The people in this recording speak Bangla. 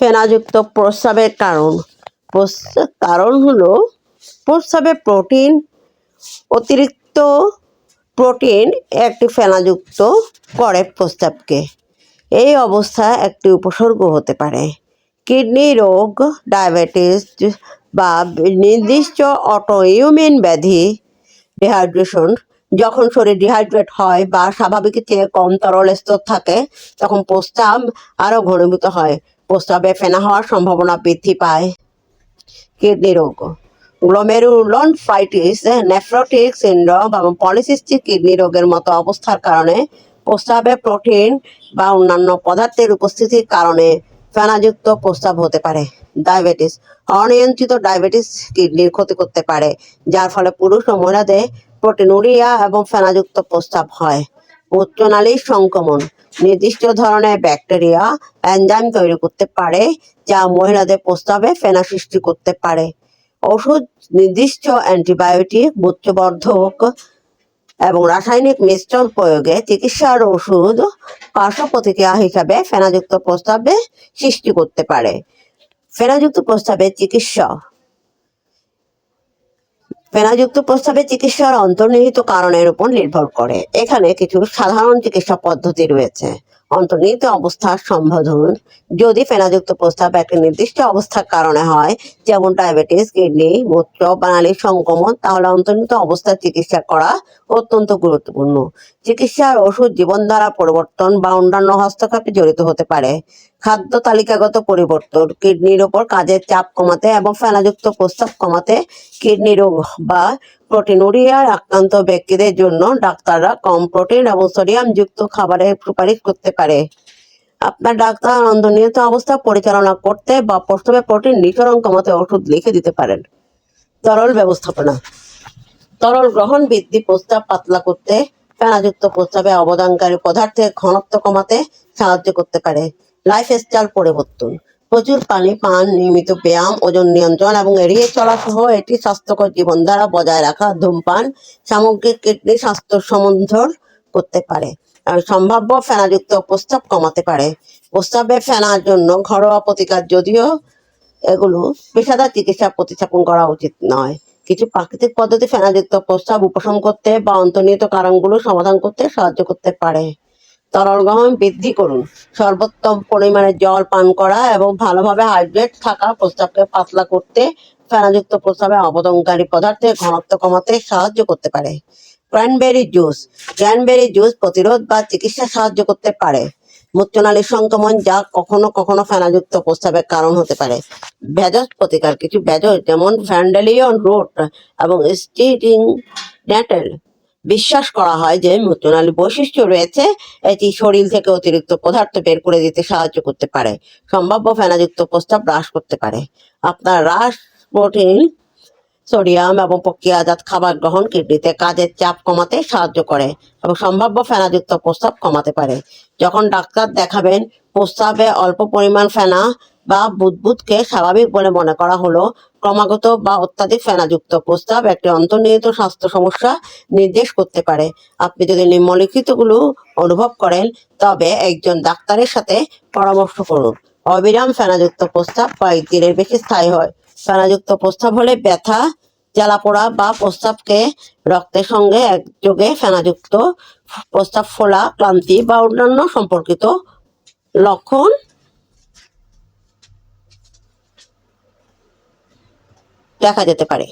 ফেনাযুক্ত প্রস্রাবের কারণ। কারণ হলো প্রস্রাবে প্রোটিন, অতিরিক্ত প্রোটিন একটি ফেনাযুক্ত করে প্রস্রাবকে। এই অবস্থা একটি উপসর্গ হতে পারে। কিডনি রোগ, ডায়াবেটিস বা নির্দিষ্ট অটোইমিউন ব্যাধি, ডিহাইড্রেশন। যখন শরীর ডিহাইড্রেট হয় বা স্বাভাবিকের চেয়ে কম তরল স্তর থাকে, তখন প্রস্তাব আরও ঘনীভূত হয়। প্রস্রাবে ফেনা হওয়ার সম্ভাবনা বৃদ্ধি পায়। কিডনি রোগ গ্লোমেরুলনফাইটিস নেফ্রোটিক সিন্ড্রোম এবং পলিসিস্টিক কিডনি রোগের মতো অবস্থার কারণে প্রস্রাবে প্রোটিন বা অন্যান্য পদার্থের উপস্থিতির কারণে ফেনাযুক্ত প্রস্রাব হতে পারে। ডায়াবেটিস, অনিয়ন্ত্রিত ডায়াবেটিস কিডনির ক্ষতি করতে পারে, যার ফলে পুরুষ ও মহিলাদের প্রোটিনুরিয়া এবং ফেনাযুক্ত প্রস্রাব হয়। উচ্চনালীর সংক্রমণ। নির্দিষ্ট ধরনের ব্যাকটেরিয়া এনজাইম তৈরি করতে পারে, যা মহিলাদের প্রস্তাবে ফেনা সৃষ্টি করতে পারে। ওষুধ, নির্দিষ্ট অ্যান্টিবায়োটিক উচ্চবর্ধক এবং রাসায়নিক মিশ্রণ প্রয়োগে চিকিৎসার ওষুধ পার্শ্ব প্রতিক্রিয়া হিসাবে ফেনাযুক্ত প্রস্তাবে সৃষ্টি করতে পারে। ফেনাযুক্ত প্রস্তাবে চিকিৎসা ফেনাযুক্ত প্রস্তাবে চিকিৎসার অন্তর্নিহিত কারণের উপর নির্ভর করে। এখানে কিছু সাধারণ চিকিৎসা পদ্ধতি রয়েছে। অন্তর্নিহিত অবস্থার সম্বোধন যদি ফেনাযুক্ত প্রস্তাব একটি নির্দিষ্ট অবস্থার কারণে হয়, যেমন ডায়াবেটিস, কিডনি, মূত্র বানালির সংক্রমণ, তাহলে অন্তর্নিহিত অবস্থার চিকিৎসা করা অত্যন্ত গুরুত্বপূর্ণ। চিকিৎসার ওষুধ জীবনধারা পরিবর্তন বা অন্যান্য হস্তক্ষেপে জড়িত হতে পারে। খাদ্য তালিকাগত পরিবর্তন, কিডনির ওপর কাজের চাপ কমাতে এবং ফেনাযুক্ত প্রস্তাব কমাতে, কিডনি রোগ বা প্রোটিনুরিয়ার আক্রান্ত ব্যক্তিদের জন্য ডাক্তাররা কম প্রোটিন এবং সোডিয়াম যুক্ত খাবারের সুপারিশ করতে পারে। আপনার ডাক্তার অন্তর্নিহিত অবস্থা পরিচালনা করতে বা প্রস্রাবে প্রোটিন নিঃসরণ কমাতে ওষুধ লিখে দিতে পারেন। তরল ব্যবস্থাপনা। তরল গ্রহণ বৃদ্ধি প্রস্তাব পাতলা করতে ফেনাযুক্ত প্রস্তাবে অবদানকারী পদার্থের ঘনত্ব কমাতে সাহায্য করতে পারে। লাইফস্টাইল পরিবর্তন। প্রচুর পানি, পান, নিয়মিত ব্যায়াম, ওজন নিয়ন্ত্রণ এবং এড়িয়ে চলা সহ এটি স্বাস্থ্যকর জীবনধারা বজায় রাখা ধূমপান, সামগ্রিক কিডনি স্বাস্থ্য সমন্ধন করতে পারে সম্ভাব্য ফেনাযুক্ত প্রস্তাব কমাতে পারে। প্রস্তাবে ফেনার জন্য ঘরোয়া প্রতিকার যদিও এগুলো পেশাদার চিকিৎসা প্রতিস্থাপন করা উচিত নয়। কিছু প্রাকৃতিক পদ্ধতি ফেনাযুক্ত প্রস্তাব উপশম করতে বা অন্তর্নিহিত কারণগুলো সমাধান করতে সাহায্য করতে পারে। তরল গ্রহণ বৃদ্ধি করুন। সর্বোত্তম পরিমাণে জল পান করা এবং ভালোভাবে হাইড্রেট থাকা প্রস্রাবকে পাতলা করতে ফেনাযুক্ত প্রস্রাবে অবদনকারী পদার্থের ঘনত্ব কমাতে সাহায্য করতে পারে। Cranberry juice. ক্র্যানবেরি জুস প্রতিরোধ বা চিকিৎসা সাহায্য করতে পারে। মূত্রনালীর সংক্রমণ যা কখনো কখনো ফেনাযুক্ত প্রস্রাবের কারণ হতে পারে। ভেজস প্রতিকার, কিছু ভেজস যেমন ভ্যান্ডেলিয়ন রুট এবং স্টিরিং নেটেল বিশ্বাস করা হয় যে মূত্রনালী বৈশিষ্ট্য রয়েছে, এটি শরীর থেকে অতিরিক্ত পদার্থ বের করে দিতে সাহায্য করতে পারে, সম্ভাব্য ফেনাযুক্ত প্রস্তাব হ্রাস করতে পারে। আপনার হ্রাস প্রোটিন, সোডিয়াম এবং প্রক্রিয়াজাত খাবার গ্রহণ কিডনিতে কাজের চাপ কমাতে সাহায্য করে এবং সম্ভাব্য ফেনাযুক্ত প্রস্তাব কমাতে পারে। যখন ডাক্তার দেখাবেন, প্রস্তাবে অল্প পরিমাণ ফেনা বা বুদবুদকে স্বাভাবিক বলে মনে করা হলো। ক্রমাগত বা অত্যাধিক ফেনাযুক্ত প্রস্তাব একটি অন্তর্নিহিত স্বাস্থ্য সমস্যা নির্দেশ করতে পারে। আপনি যদি নিম্নলিখিতগুলো অনুভব করেন, তবে একজন ডাক্তারের সাথে পরামর্শ করুন। অবিরাম ফেনাযুক্ত প্রস্তাব কয়েকদিনের বেশি স্থায়ী হয়। ফেনাযুক্ত প্রস্তাব হলে ব্যথা, জ্বালাপোড়া বা প্রস্তাবকে রক্তের সঙ্গে একযোগে ফেনাযুক্ত প্রস্তাব ফোলা, ক্লান্তি বা অন্যান্য সম্পর্কিত লক্ষণ দেখা যেতে পারে।